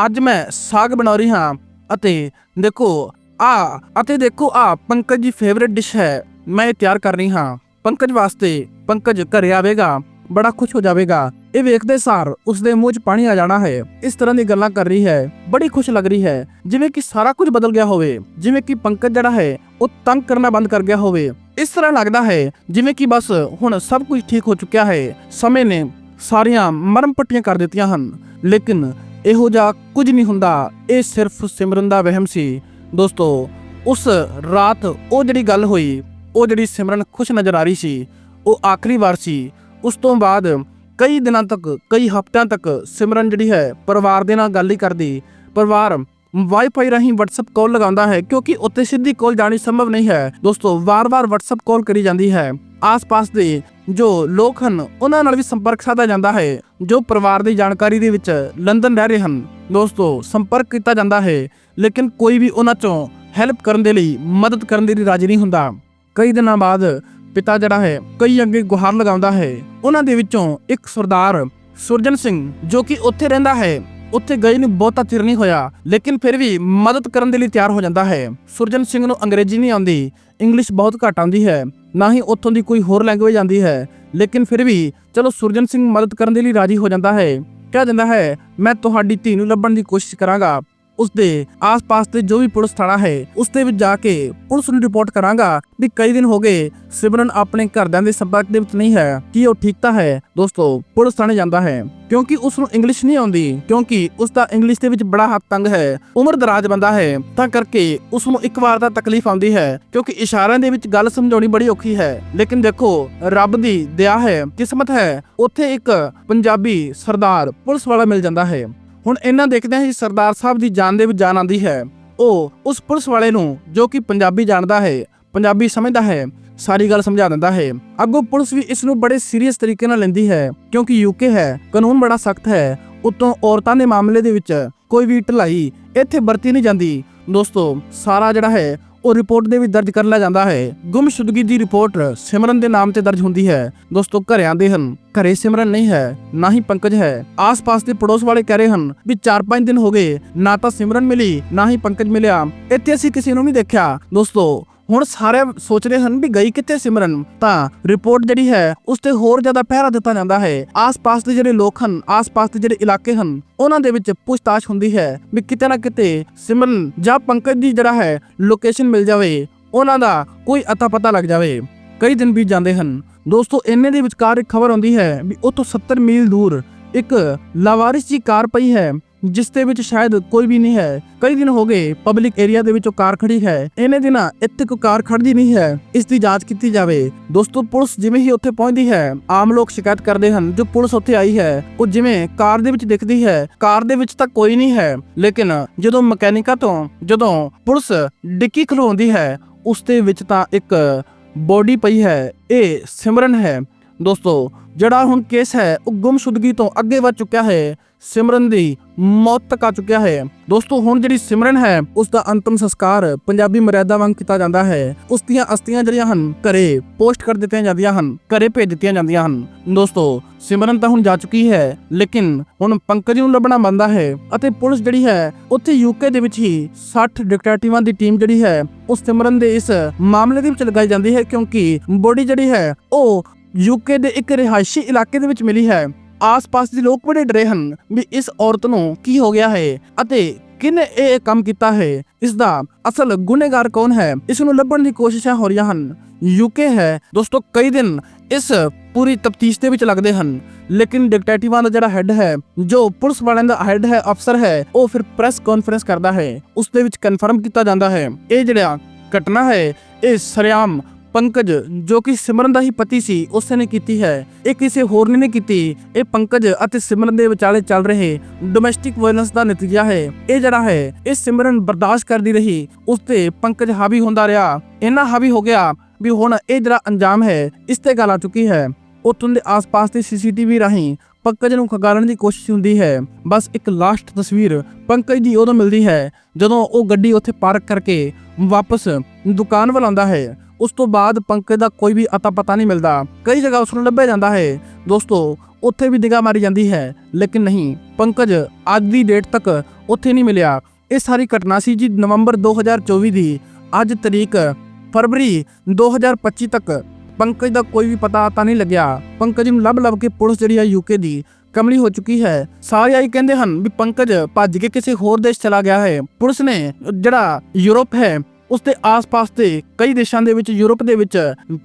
ਅੱਜ ਮੈਂ ਸਾਗ ਬਣਾ ਰਹੀ ਹਾਂ ਅਤੇ ਦੇਖੋ, ਆ, ਅਤੇ ਦੇਖੋ, ਆ, ਪੰਕਜ ਦੀ ਫੇਵਰਿਟ ਡਿਸ਼ ਹੈ। ਮੈਂ ਤਿਆਰ ਕਰ ਰਹੀ ਹਾਂ। ਪੰਕਜ ਵਾਸਤੇ ਪੰਕਜ ਘਰੇ ਆਵੇਗਾ, ਬੜਾ ਖੁਸ਼ ਹੋ ਜਾਵੇਗਾ। ਇਹ ਵੇਖਦੇ ਸਾਰ ਉਸਦੇ ਮੂੰਹ 'ਚ ਪਾਣੀ ਆ ਜਾਣਾ ਹੈ। ਇਸ ਤਰ੍ਹਾਂ ਦੀ ਗੱਲਾਂ ਕਰ ਰਹੀ ਹੈ, ਬੜੀ ਖੁਸ਼ ਲੱਗ ਰਹੀ ਹੈ। ਜਿਵੇਂ ਕਿ ਸਾਰਾ ਕੁਝ ਬਦਲ ਗਿਆ ਹੋਵੇ, ਜਿਵੇਂ ਕਿ ਪੰਕਜ ਜਿਹੜਾ ਹੈ, ਉਹ ਤੰਗ ਕਰਨਾ ਬੰਦ ਕਰ ਗਿਆ ਹੋਵੇ। ਇਸ ਤਰ੍ਹਾਂ ਲੱਗਦਾ ਹੈ, ਜਿਵੇਂ ਕਿ ਬਸ ਹੁਣ ਸਭ ਕੁਝ ਠੀਕ ਹੋ ਚੁੱਕਿਆ ਹੈ। ਸਮੇਂ ਨੇ ਸਾਰੀਆਂ ਮਰਮ ਪੱਟੀਆਂ ਕਰ ਦਿੱਤੀਆਂ ਹਨ। ਲੇਕਿਨ ਇਹੋ ਜਿਹਾ ਕੁਝ ਨਹੀਂ ਹੁੰਦਾ। ਇਹ ਸਿਰਫ ਸਿਮਰਨ ਦਾ ਵਹਿਮ ਸੀ। ਦੋਸਤੋ, ਉਸ ਰਾਤ ਉਹ ਜਿਹੜੀ ਗੱਲ ਹੋਈ, ਉਹ ਜਿਹੜੀ ਸਿਮਰਨ ਖੁਸ਼ ਨਜ਼ਰ ਆ ਰਹੀ ਸੀ, ਉਹ ਆਖਰੀ ਵਾਰ ਸੀ। ਉਸ ਤੋਂ ਬਾਅਦ ਕਈ ਦਿਨਾਂ ਤੱਕ, ਕਈ ਹਫ਼ਤਿਆਂ ਤੱਕ ਸਿਮਰਨ ਜਿਹੜੀ ਹੈ, ਪਰਿਵਾਰ ਦੇ ਨਾਲ ਗੱਲ ਹੀ ਕਰਦੀ। ਪਰਿਵਾਰ ਵਾਈਫਾਈ ਰਾਹੀਂ WhatsApp ਕਾਲ ਲਗਾਉਂਦਾ ਹੈ, ਕਿਉਂਕਿ ਉੱਤੇ ਸਿੱਧੀ ਕਾਲ ਜਾਣੀ ਸੰਭਵ ਨਹੀਂ ਹੈ। ਦੋਸਤੋ, ਵਾਰ-ਵਾਰ WhatsApp ਕਾਲ ਕਰੀ ਜਾਂਦੀ ਹੈ। ਆਸ-ਪਾਸ ਦੇ ਜੋ ਲੋਕ ਹਨ, ਉਹਨਾਂ ਨਾਲ ਵੀ ਸੰਪਰਕ ਸਾਧਿਆ ਜਾਂਦਾ ਹੈ, ਜੋ ਪਰਿਵਾਰ ਦੀ ਜਾਣਕਾਰੀ ਦੇ ਵਿੱਚ ਲੰਡਨ ਰਹਿ ਰਹੇ ਹਨ। ਦੋਸਤੋ, ਸੰਪਰਕ ਕੀਤਾ ਜਾਂਦਾ ਹੈ, ਲੇਕਿਨ ਕੋਈ ਵੀ ਉਹਨਾਂ ਚੋਂ ਹੈਲਪ ਕਰਨ ਦੇ ਲਈ ਮਦਦ ਕਰਨ ਦੇ ਲਈ ਰਾਜੀ ਨਹੀਂ ਹੁੰਦਾ। ਕਈ ਦਿਨਾਂ ਬਾਅਦ ਪਿਤਾ ਜਿਹੜਾ ਹੈ, ਕਈ ਅੱਗੇ ਗੁਹਾਰ ਲਗਾਉਂਦਾ ਹੈ। ਉਹਨਾਂ ਦੇ ਵਿੱਚੋਂ ਇੱਕ ਸਰਦਾਰ ਸੁਰਜਨ ਸਿੰਘ, ਜੋ ਕਿ ਉੱਥੇ ਰਹਿੰਦਾ ਹੈ, ਉੱਥੇ ਗਏ ਨੂੰ ਬਹੁਤਾ ਚਿਰ ਨਹੀਂ ਹੋਇਆ, ਲੇਕਿਨ ਫਿਰ ਵੀ ਮਦਦ ਕਰਨ ਦੇ ਲਈ ਤਿਆਰ ਹੋ ਜਾਂਦਾ ਹੈ। ਸੁਰਜਨ ਸਿੰਘ ਨੂੰ ਅੰਗਰੇਜ਼ੀ ਨਹੀਂ ਆਉਂਦੀ, ਇੰਗਲਿਸ਼ ਬਹੁਤ ਘੱਟ ਆਉਂਦੀ ਹੈ। ਨਾ ਹੀ ਉੱਥੋਂ ਦੀ ਕੋਈ ਹੋਰ ਲੈਂਗੁਏਜ ਆਉਂਦੀ ਹੈ। ਲੇਕਿਨ ਫਿਰ ਵੀ ਚਲੋ ਸੁਰਜਨ ਸਿੰਘ ਮਦਦ ਕਰਨ ਦੇ ਲਈ ਰਾਜੀ ਹੋ ਜਾਂਦਾ ਹੈ। ਕਹਿ ਦਿੰਦਾ ਹੈ, ਮੈਂ ਤੁਹਾਡੀ ਧੀ ਨੂੰ ਲੱਭਣ ਦੀ ਕੋਸ਼ਿਸ਼ ਕਰਾਂਗਾ। ਉਸ ਦੇ ਆਸ-ਪਾਸ ਦੇ ਜੋ ਵੀ ਪੁਲਿਸ ਥਾਣਾ ਹੈ, ਉਸ ਦੇ ਵਿੱਚ ਜਾ ਕੇ ਪੁਲਿਸ ਨੂੰ ਰਿਪੋਰਟ ਕਰਾਂਗਾ ਵੀ ਕਈ ਦਿਨ ਹੋ ਗਏ ਸਿਮਰਨ ਆਪਣੇ ਘਰਦਿਆਂ ਦੇ ਸੰਪਰਕ ਦੇ ਵਿੱਚ ਨਹੀਂ ਹੈ, ਕੀ ਉਹ ਠੀਕ ਤਾਂ ਹੈ? ਦੋਸਤੋ, ਪੁਲਿਸ ਥਾਣੇ ਜਾਂਦਾ ਹੈ ਕਿਉਂਕਿ ਉਸ ਨੂੰ ਇੰਗਲਿਸ਼ ਨਹੀਂ ਆਉਂਦੀ, ਕਿਉਂਕਿ ਉਸ ਦਾ ਇੰਗਲਿਸ਼ ਦੇ ਵਿੱਚ ਬੜਾ ਹੱਥ ਤੰਗ ਹੈ, ਉਮਰ ਦਰਾਜ ਬੰਦਾ ਹੈ, ਤਾਂ ਕਰਕੇ ਉਸ ਨੂੰ ਇੱਕ ਵਾਰ ਤਾਂ ਤਕਲੀਫ ਆਉਂਦੀ ਹੈ ਕਿਉਂਕਿ ਇਸ਼ਾਰਿਆਂ ਦੇ ਵਿੱਚ ਗੱਲ ਸਮਝਾਉਣੀ ਬੜੀ ਔਖੀ ਹੈ। ਲੇਕਿਨ ਦੇਖੋ, ਰੱਬ ਦੀ ਦਇਆ ਹੈ, ਕਿਸਮਤ ਹੈ, ਉੱਥੇ ਇੱਕ ਪੰਜਾਬੀ ਸਰਦਾਰ ਪੁਲਿਸ ਵਾਲਾ ਮਿਲ ਜਾਂਦਾ ਹੈ। ਹੁਣ ਇਹਨਾਂ ਦੇਖਦੇ ਹਾਂ ਸਰਦਾਰ ਸਾਹਿਬ ਦੀ ਜਾਨ ਦੇ ਵਿੱਚ ਜਾਨ ਆਂਦੀ ਹੈ। ਉਹ ਉਸ ਪੁਲਿਸ ਵਾਲੇ ਨੂੰ ਜੋ ਕਿ ਪੰਜਾਬੀ ਜਾਣਦਾ ਹੈ, ਪੰਜਾਬੀ ਸਮਝਦਾ ਹੈ, ਸਾਰੀ ਗੱਲ ਸਮਝਾ ਦਿੰਦਾ ਹੈ। ਅੱਗੋਂ ਪੁਲਿਸ ਵੀ ਇਸ ਨੂੰ ਬੜੇ ਸੀਰੀਅਸ ਤਰੀਕੇ ਨਾਲ ਲੈਂਦੀ ਹੈ, ਕਿਉਂਕਿ ਯੂਕੇ ਹੈ, ਕਾਨੂੰਨ ਬੜਾ ਸਖਤ ਹੈ, ਉਤੋਂ ਔਰਤਾਂ ਦੇ ਮਾਮਲੇ ਦੇ ਵਿੱਚ ਕੋਈ ਵੀ ਢਲਾਈ ਇੱਥੇ ਵਰਤੀ ਨਹੀਂ ਜਾਂਦੀ। ਦੋਸਤੋ, ਸਾਰਾ ਜਿਹੜਾ ਹੈ ਉਹ ਰਿਪੋਰਟ ਦੇ ਵਿੱਚ ਦਰਜ ਕਰ ਲਿਆ ਜਾਂਦਾ ਹੈ। ਗੁੰਮਸ਼ੁਦਗੀ ਦੀ ਰਿਪੋਰਟ ਸਿਮਰਨ ਦੇ ਨਾਮ ਤੇ ਦਰਜ ਹੁੰਦੀ ਹੈ। ਦੋਸਤੋ ਘਰਿਆਂ ਦੇ ਹਨ। ਘਰੇ ਸਿਮਰਨ ਨਹੀਂ ਹੈ, ਨਾ ਹੀ ਪੰਕਜ ਹੈ। ਆਸ-ਪਾਸ ਦੇ ਪੜੋਸ ਵਾਲੇ ਕਹਿ ਰਹੇ ਹਨ ਵੀ 4-5 ਦਿਨ ਹੋ ਗਏ, ਨਾ ਤਾਂ ਸਿਮਰਨ ਮਿਲੀ, ਨਾ ਹੀ ਪੰਕਜ ਮਿਲਿਆ। ਇੱਥੇ ਅਸੀਂ ਕਿਸੇ ਨੂੰ ਨਹੀਂ ਦੇਖਿਆ। ਦੋਸਤੋ ਹੁਣ ਸਾਰੇ ਸੋਚ ਰਹੇ ਹਨ ਵੀ ਗਈ ਕਿੱਥੇ ਸਿਮਰਨ? ਤਾਂ ਰਿਪੋਰਟ ਜਿਹੜੀ ਹੈ, ਉਸ ਤੇ ਹੋਰ ਜ਼ਿਆਦਾ ਪਹਿਰਾ ਦਿੱਤਾ ਜਾਂਦਾ ਹੈ। ਆਸ-ਪਾਸ ਦੇ ਜਿਹੜੇ ਲੋਕ ਹਨ, ਆਸ-ਪਾਸ ਦੇ ਜਿਹੜੇ ਇਲਾਕੇ ਹਨ, ਉਹਨਾਂ ਦੇ ਵਿੱਚ ਪੁੱਛਤਾਛ ਹੁੰਦੀ ਹੈ ਵੀ ਕਿਤੇ ਨਾ ਕਿਤੇ ਸਿਮਰਨ ਜਾਂ ਪੰਕਜ ਦੀ ਜਿਹੜਾ ਹੈ ਲੋਕੇਸ਼ਨ ਮਿਲ ਜਾਵੇ, ਉਹਨਾਂ ਦਾ ਕੋਈ ਅਤਾ ਪਤਾ ਲੱਗ ਜਾਵੇ। ਕਈ ਦਿਨ ਬੀਤ ਜਾਂਦੇ ਹਨ। ਦੋਸਤੋ, ਇੰਨੇ ਦੇ ਵਿਚਕਾਰ ਇੱਕ ਖਬਰ ਆਉਂਦੀ ਹੈ ਵੀ ਉੱਥੋਂ 70 ਮੀਲ ਦੂਰ ਇੱਕ ਲਾਵਾਰਿਸ ਜੀ ਕਾਰ ਪਈ ਹੈ ਜਿਸ ਦੇ ਵਿੱਚ ਸ਼ਾਇਦ ਕੋਈ ਵੀ ਨਹੀਂ ਹੈ। ਕਈ ਦਿਨ ਹੋ ਗਏ ਪਬਲਿਕ ਏਰੀਆ ਦੇ ਵਿੱਚ ਉਹ ਕਾਰ ਖੜੀ ਹੈ। ਇਹਨੇ ਦਿਨਾਂ ਇੱਥੇ ਕੋਈ ਕਾਰ ਖੜਦੀ ਨਹੀਂ ਹੈ। ਇਸ ਦੀ ਜਾਂਚ ਕੀਤੀ ਜਾਵੇ। ਦੋਸਤੋ, ਪੁਲਿਸ ਜਿਵੇਂ ਹੀ ਉੱਥੇ ਪਹੁੰਚਦੀ ਹੈ, ਆਮ ਲੋਕ ਸ਼ਿਕਾਇਤ ਕਰਦੇ ਹਨ ਜੋ ਪੁਲਿਸ ਉੱਥੇ ਆਈ ਹੈ। ਉਹ ਜਿਵੇਂ ਕਾਰ ਦੇ ਵਿੱਚ ਦਿਖਦੀ ਹੈ, ਕਾਰ ਦੇ ਵਿੱਚ ਤਾਂ ਕੋਈ ਨਹੀਂ ਹੈ। ਲੇਕਿਨ ਜਦੋਂ ਮਕੈਨਿਕਾ ਤੋਂ, ਜਦੋਂ ਪੁਲਿਸ ਡਿੱਕੀ ਖਲੋਉਂਦੀ ਹੈ, ਉਸ ਦੇ ਵਿੱਚ ਤਾਂ ਇੱਕ ਬੋਡੀ ਪਈ ਹੈ। ਇਹ ਸਿਮਰਨ ਹੈ। ਦੋਸਤੋ, ਜਿਹੜਾ ਹੁਣ ਕੇਸ ਹੈ, ਉਹ ਗੁੰਮਸ਼ੁਦਗੀ ਤੋਂ ਅੱਗੇ ਵੱਧ ਚੁੱਕਿਆ ਹੈ। ਸਿਮਰਨ ਦੀ ਮੌਤ ਤੱਕ ਆ ਚੁੱਕਿਆ ਹੈ। ਦੋਸਤੋ, ਹੁਣ ਜਿਹੜੀ ਸਿਮਰਨ ਹੈ, ਉਸ ਦਾ ਅੰਤਮ ਸੰਸਕਾਰ ਪੰਜਾਬੀ ਮਰਿਆਦਾ ਵਾਂਗ ਕੀਤਾ ਜਾਂਦਾ ਹੈ। ਉਸ ਦੀਆਂ ਅਸਥੀਆਂ ਜਿਹੜੀਆਂ ਹਨ, ਘਰੇ ਪੋਸਟ ਕਰ ਦਿੱਤੀਆਂ ਜਾਂਦੀਆਂ ਹਨ, ਘਰੇ ਭੇਜ ਦਿੱਤੀਆਂ ਜਾਂਦੀਆਂ ਹਨ। ਦੋਸਤੋ, ਸਿਮਰਨ ਤਾਂ ਹੁਣ ਜਾ ਚੁੱਕੀ ਹੈ, ਲੇਕਿਨ ਹੁਣ ਪੰਕਜ ਨੂੰ ਲੱਭਣਾ ਬੰਦਾ ਹੈ ਅਤੇ ਪੁਲਿਸ ਜਿਹੜੀ ਹੈ, ਉੱਥੇ ਯੂਕੇ ਦੇ ਵਿੱਚ ਹੀ 60 ਡਿਟੈਕਟਿਵਾਂ ਦੀ ਟੀਮ ਜਿਹੜੀ ਹੈ, ਉਹ ਸਿਮਰਨ ਦੇ ਇਸ ਮਾਮਲੇ ਦੇ ਵਿੱਚ ਲਗਾਈ ਜਾਂਦੀ ਹੈ ਕਿਉਂਕਿ ਬੋਡੀ ਜਿਹੜੀ ਹੈ, ਉਹ ਯੂਕੇ ਦੇ ਇੱਕ ਰਿਹਾਇਸ਼ੀ ਇਲਾਕੇ ਦੇ ਵਿੱਚ ਮਿਲੀ ਹੈ। ਆਸ-ਪਾਸ ਦੇ ਲੋਕ ਬੜੇ ਡਰੇ ਹਨ ਵੀ ਇਸ ਔਰਤ ਨੂੰ ਕੀ ਹੋ ਗਿਆ ਹੈ ਅਤੇ ਕਿਨੇ ਇਹ ਕੰਮ ਕੀਤਾ ਹੈ? ਇਸ ਦਾ ਅਸਲ ਗੁਨੇਗਾਰ ਕੌਣ ਹੈ? ਇਸ ਨੂੰ ਲੱਭਣ ਦੀ ਕੋਸ਼ਿਸ਼ਾਂ ਹੋ ਰਹੀਆਂ ਹਨ। ਯੂਕੇ ਹੈ। ਦੋਸਤੋ, ਕਈ ਦਿਨ ਇਸ ਪੂਰੀ ਤਫਤੀਸ਼ ਦੇ ਵਿੱਚ ਲੱਗਦੇ ਹਨ। ਲੇਕਿਨ ਡਿਟੈਕਟਿਵਾਂ ਦਾ ਜਿਹੜਾ ਹੈੱਡ ਹੈ, ਜੋ ਪੁਲਿਸ ਵਾਲਿਆਂ ਦਾ ਹੈੱਡ ਹੈ, ਅਫਸਰ ਹੈ, ਉਹ ਫਿਰ ਪ੍ਰੈਸ ਕਾਨਫਰੰਸ ਕਰਦਾ ਹੈ। ਉਸ ਦੇ ਵਿੱਚ ਕਨਫਰਮ ਕੀਤਾ ਜਾਂਦਾ ਹੈ। ਇਹ ਜਿਹੜਾ ਘਟਨਾ ਹੈ, ਇਹ ਸਰਿਆਮ ਪੰਕਜ, ਜੋ ਕਿ ਸਿਮਰਨ ਦਾ ਹੀ ਪਤੀ ਸੀ, ਉਸ ਨੇ ਕੀਤੀ ਹੈ। ਇਹ ਕਿਸੇ ਹੋਰ ਨੇ ਕੀਤੀ। ਇਹ ਪੰਕਜ ਅਤੇ ਸਿਮਰਨ ਦੇ ਵਿਚਾਲੇ ਚੱਲ ਰਹੇ ਡੋਮੈਸਟਿਕ ਵਾਇਲੈਂਸ ਦਾ ਨਤੀਜਾ ਹੈ। ਇਹ ਜਿਹੜਾ ਹੈ, ਇਹ ਸਿਮਰਨ ਬਰਦਾਸ਼ਤ ਕਰਦੀ ਰਹੀ। ਉਸ ਤੇ ਪੰਕਜ ਹਾਵੀ ਹੁੰਦਾ ਰਿਹਾ। ਇੰਨਾ ਹਾਵੀ ਹੋ ਗਿਆ ਵੀ ਹੁਣ ਇਹ ਜਿਹੜਾ ਅੰਜਾਮ ਹੈ, ਇਸ ਤੇ ਗੱਲ ਆ ਚੁੱਕੀ ਹੈ। ਉੱਥੋਂ ਦੇ ਆਸ-ਪਾਸ ਦੇ ਸੀਸੀਟੀਵੀ ਰਾਹੀਂ ਪੰਕਜ ਨੂੰ ਖਗਾਲਣ ਦੀ ਕੋਸ਼ਿਸ਼ ਹੁੰਦੀ ਹੈ। ਬਸ ਇੱਕ ਲਾਸਟ ਤਸਵੀਰ ਪੰਕਜ ਦੀ ਉਦੋਂ ਮਿਲਦੀ ਹੈ, ਜਦੋਂ ਉਹ ਗੱਡੀ ਉੱਥੇ ਪਾਰਕ ਕਰਕੇ ਵਾਪਸ ਦੁਕਾਨ ਵੱਲ ਆਉਂਦਾ ਹੈ। ਉਸ ਤੋਂ ਬਾਅਦ ਪੰਕਜ ਦਾ ਕੋਈ ਵੀ ਅਤਾ ਪਤਾ ਨਹੀਂ ਮਿਲਦਾ। ਕਈ ਜਗ੍ਹਾ ਉਸ ਨੂੰ ਲੱਭਿਆ ਜਾਂਦਾ ਹੈ। ਦੋਸਤੋ, ਉੱਥੇ ਵੀ ਨਿਗਾਹ ਮਾਰੀ ਜਾਂਦੀ ਹੈ, ਲੇਕਿਨ ਨਹੀਂ, ਪੰਕਜ ਅੱਜ ਦੀ ਡੇਟ ਤੱਕ ਉੱਥੇ ਨਹੀਂ ਮਿਲਿਆ। ਇਹ ਸਾਰੀ ਘਟਨਾ ਸੀ ਜੀ ਨਵੰਬਰ 2024 ਦੀ। ਅੱਜ ਤਰੀਕ ਫਰਵਰੀ 2025 ਤੱਕ ਪੰਕਜ ਦਾ ਕੋਈ ਵੀ ਪਤਾ ਤਾਂ ਨਹੀਂ ਲੱਗਿਆ। ਪੰਕਜ ਨੂੰ ਲੱਭ ਲੱਭ ਕੇ ਪੁਲਿਸ ਜਿਹੜੀ ਹੈ ਯੂਕੇ ਦੀ ਕਮਲੀ ਹੋ ਚੁੱਕੀ ਹੈ। ਸਾਰੇ ਆਈ ਕਹਿੰਦੇ ਹਨ ਵੀ ਪੰਕਜ ਭੱਜ ਕੇ ਕਿਸੇ ਹੋਰ ਦੇਸ਼ ਚਲਾ ਗਿਆ ਹੈ। ਪੁਲਿਸ ਨੇ ਜਿਹੜਾ ਯੂਰਪ ਹੈ ਉਸ ਦੇ ਆਸ-ਪਾਸ ਦੇ ਕਈ ਦੇਸ਼ਾਂ ਦੇ ਵਿੱਚ, ਯੂਰਪ ਦੇ ਵਿੱਚ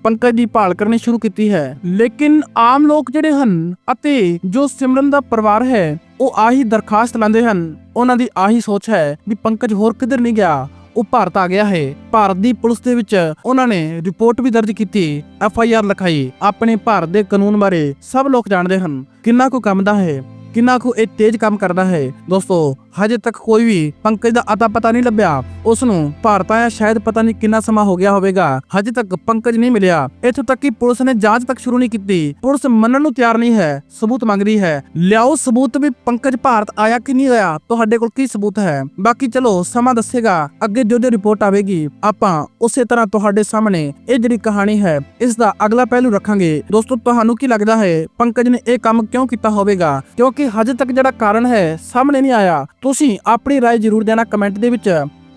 ਪੰਕਜ ਦੀ ਭਾਲ ਕਰਨੀ ਸ਼ੁਰੂ ਕੀਤੀ ਹੈ। ਲੇਕਿਨ ਆਮ ਲੋਕ ਜਿਹੜੇ ਹਨ ਅਤੇ ਜੋ ਸਿਮਰਨ ਦਾ ਪਰਿਵਾਰ ਹੈ, ਉਹ ਆਹੀ ਦਰਖਾਸਤ ਲਾਉਂਦੇ ਹਨ। ਉਹਨਾਂ ਦੀ ਆਹੀ ਸੋਚ ਹੈ ਵੀ ਪੰਕਜ ਹੋਰ ਕਿੱਧਰ ਨਹੀਂ ਗਿਆ, ਉਹ ਭਾਰਤ ਆ ਗਿਆ ਹੈ। ਭਾਰਤ ਦੀ ਪੁਲਿਸ ਦੇ ਵਿੱਚ ਉਹਨਾਂ ਨੇ ਰਿਪੋਰਟ ਵੀ ਦਰਜ ਕੀਤੀ, ਐਫ ਆਈ ਆਰ ਲਿਖਾਈ। ਆਪਣੇ ਭਾਰਤ ਦੇ ਕਾਨੂੰਨ ਬਾਰੇ ਸਭ ਲੋਕ ਜਾਣਦੇ ਹਨ। ਕਿੰਨਾ ਕੁ ਕੰਮ ਦਾ ਹੈ ਕਿੰਨਾ ਕੁ ਇਹ ਤੇਜ਼ ਕੰਮ ਕਰਦਾ ਹੈ। ਦੋਸਤੋ, ਹਜੇ ਤੱਕ ਕੋਈ ਵੀ ਪੰਕਜ ਦਾ ਅਤਾ ਪਤਾ ਨਹੀਂ ਲੱਭਿਆ। ਉਸ ਨੂੰ ਭਾਰਤ ਆਇਆ ਸ਼ਾਇਦ ਪਤਾ ਨਹੀਂ ਕਿੰਨਾ ਸਮਾਂ ਹੋ ਗਿਆ ਹੋਵੇਗਾ। ਹਜੇ ਤੱਕ ਪੰਕਜ ਨਹੀਂ ਮਿਲਿਆ। ਇੱਥੋਂ ਤੱਕ ਕਿ ਪੁਲਿਸ ਨੇ ਜਾਂਚ ਤੱਕ ਸ਼ੁਰੂ ਨਹੀਂ ਕੀਤੀ। ਪੁਲਿਸ ਮੰਨਣ ਨੂੰ ਤਿਆਰ ਨਹੀਂ ਹੈ। ਸਬੂਤ ਮੰਗ ਰਹੀ ਹੈ। ਲਿਆਓ ਸਬੂਤ ਵੀ ਪੰਕਜ ਭਾਰਤ ਆਇਆ ਕਿ ਨਹੀਂ ਆਇਆ? ਤੁਹਾਡੇ ਕੋਲ ਕੀ ਸਬੂਤ ਹੈ? ਬਾਕੀ ਚਲੋ, ਸਮਾਂ ਦੱਸੇਗਾ। ਅੱਗੇ ਜੋ ਜੋ ਰਿਪੋਰਟ ਆਵੇਗੀ, ਆਪਾਂ ਉਸੇ ਤਰ੍ਹਾਂ ਤੁਹਾਡੇ ਸਾਹਮਣੇ ਇਹ ਜਿਹੜੀ ਕਹਾਣੀ ਹੈ, ਇਸ ਦਾ ਅਗਲਾ ਪਹਿਲੂ ਰੱਖਾਂਗੇ। ਦੋਸਤੋ, ਤੁਹਾਨੂੰ ਕੀ ਲੱਗਦਾ ਹੈ, ਪੰਕਜ ਨੇ ਇਹ ਕੰਮ ਕਿਉਂ ਕੀਤਾ ਹੋਵੇਗਾ? ਕਿਉਂਕਿ ਹਜੇ ਤੱਕ ਜਿਹੜਾ ਕਾਰਨ ਹੈ ਸਾਹਮਣੇ ਨਹੀਂ ਆਇਆ ਤੁਸੀਂ ਆਪਣੀ رائے ਜ਼ਰੂਰ ਦੇਣਾ ਕਮੈਂਟ ਦੇ ਵਿੱਚ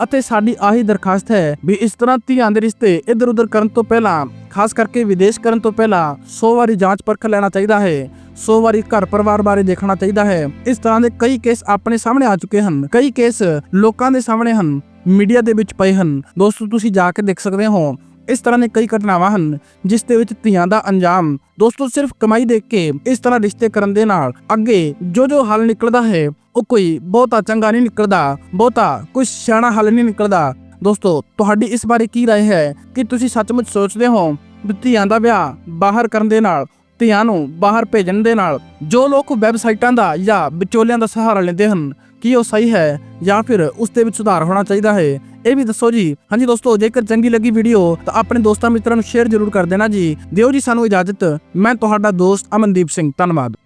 ਅਤੇ ਸਾਡੀ ਆਹੀ ਦਰਖਾਸਤ ਹੈ ਵੀ ਇਸ ਤਰ੍ਹਾਂ ਧੀਆਂ ਦੇ ਰਿਸ਼ਤੇ ਇੱਧਰ ਉੱਧਰ ਕਰਨ ਤੋਂ ਪਹਿਲਾਂ ਖਾਸ ਕਰਕੇ ਵਿਦੇਸ਼ ਕਰਨ ਤੋਂ ਪਹਿਲਾਂ 100 ਵਾਰੀ ਜਾਂਚ ਪਰਖ ਲੈਣਾ ਚਾਹੀਦਾ ਹੈ 100 ਵਾਰੀ ਘਰ ਪਰਿਵਾਰ ਬਾਰੇ ਦੇਖਣਾ ਚਾਹੀਦਾ ਹੈ ਇਸ ਤਰ੍ਹਾਂ ਦੇ ਕਈ ਕੇਸ ਆਪਣੇ ਸਾਹਮਣੇ ਆ ਚੁੱਕੇ ਹਨ ਕਈ ਕੇਸ ਲੋਕਾਂ ਦੇ ਸਾਹਮਣੇ ਹਨ ਮੀਡੀਆ ਦੇ ਵਿੱਚ ਪਏ ਹਨ ਦੋਸਤੋ ਤੁਸੀਂ ਜਾ ਕੇ ਦੇਖ ਸਕਦੇ ਹੋ ਇਸ ਤਰ੍ਹਾਂ ਦੇ ਕਈ ਘਟਨਾਵਾਂ ਹਨ ਜਿਸ ਦੇ ਵਿੱਚ ਧੀਆਂ ਦਾ ਅੰਜਾਮ ਦੋਸਤੋ ਸਿਰਫ ਕਮਾਈ ਦੇਖ ਕੇ ਇਸ ਤਰ੍ਹਾਂ ਰਿਸ਼ਤੇ ਕਰਨ ਦੇ ਨਾਲ ਅੱਗੇ ਜੋ ਜੋ ਹੱਲ ਨਿਕਲਦਾ ਹੈ ਉਹ ਕੋਈ ਬਹੁਤਾ ਚੰਗਾ ਨਹੀਂ ਨਿਕਲਦਾ ਬਹੁਤਾ ਕੋਈ ਸਿਆਣਾ ਹੱਲ ਨਹੀਂ ਨਿਕਲਦਾ ਦੋਸਤੋ ਤੁਹਾਡੀ ਇਸ ਬਾਰੇ ਕੀ رائے ਹੈ ਕਿ ਤੁਸੀਂ ਸੱਚਮੁੱਚ ਸੋਚਦੇ ਹੋ ਵੀ ਧੀਆਂ ਦਾ ਵਿਆਹ ਬਾਹਰ ਕਰਨ ਦੇ ਨਾਲ ਧੀਆਂ ਨੂੰ ਬਾਹਰ ਭੇਜਣ ਦੇ ਨਾਲ ਜੋ ਲੋਕ ਵੈਬਸਾਈਟਾਂ ਦਾ ਜਾਂ ਵਿਚੋਲਿਆਂ ਦਾ ਸਹਾਰਾ ਲੈਂਦੇ ਹਨ ਕੀ ਉਹ ਸਹੀ ਹੈ ਜਾਂ ਫਿਰ ਉਸ ਦੇ ਵਿੱਚ ਸੁਧਾਰ ਹੋਣਾ ਚਾਹੀਦਾ ਹੈ? ਇਹ ਵੀ ਦੱਸੋ ਜੀ। ਹਾਂਜੀ ਦੋਸਤੋ, ਜੇਕਰ ਚੰਗੀ ਲੱਗੀ ਵੀਡੀਓ ਤਾਂ ਆਪਣੇ ਦੋਸਤਾਂ ਮਿੱਤਰਾਂ ਨੂੰ ਸ਼ੇਅਰ ਜ਼ਰੂਰ ਕਰ ਦੇਣਾ ਜੀ। ਦਿਓ ਜੀ ਸਾਨੂੰ ਇਜਾਜ਼ਤ। ਮੈਂ ਤੁਹਾਡਾ ਦੋਸਤ ਅਮਨਦੀਪ ਸਿੰਘ। ਧੰਨਵਾਦ।